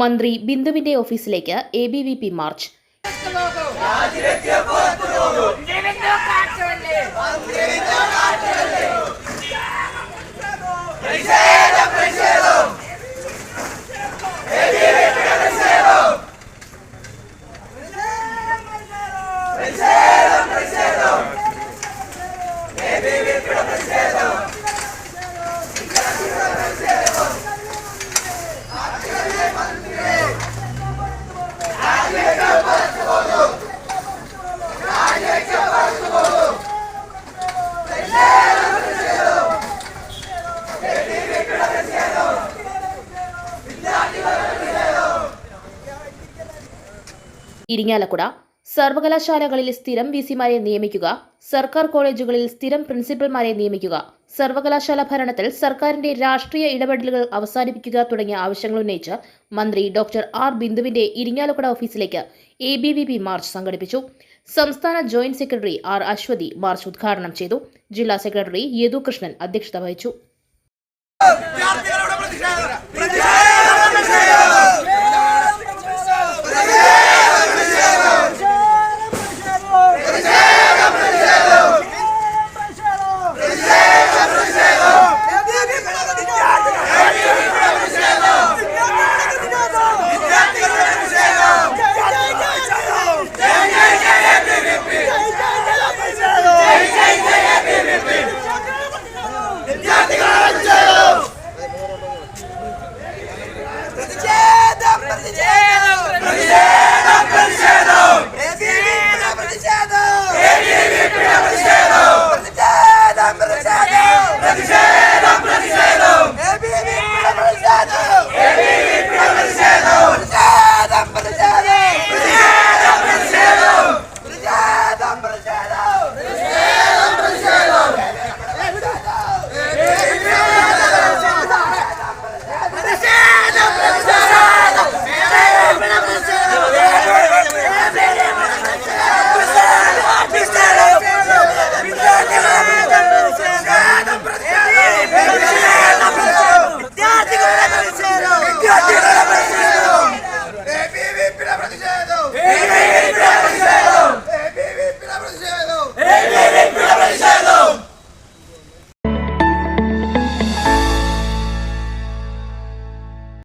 മന്ത്രി ബിന്ദുവിന്റെ ഓഫീസിലേക്ക് A B V P march. ജനങ്ങൾ ഇരിങ്ങാലക്കുട സർവകലാശാലകളിൽ സ്ഥിരം വിസിമാരെ നിയമിക്കുക സർക്കാർ കോളേജുകളിൽ സ്ഥിരം പ്രിൻസിപ്പൽമാരെ നിയമിക്കുക സർവകലാശാല ഭരണത്തിൽ സർക്കാരിന്റെ രാഷ്ട്രീയ ഇടപെടലുകൾ അവസാനിപ്പിക്കുക തുടങ്ങിയ ആവശ്യങ്ങൾ ഉന്നയിച്ച് മന്ത്രി ഡോക്ടർ ആർ ബിന്ദുവിന്റെ ഇരിങ്ങാലക്കുട ഓഫീസിലേക്ക് A B V P march സംഘടിപ്പിച്ചു. സംസ്ഥാന joint secretary R Aswathi march ഉദ്ഘാടനം ചെയ്തു. ജില്ലാ സെക്രട്ടറി യദു കൃഷ്ണൻ അധ്യക്ഷത വഹിച്ചു.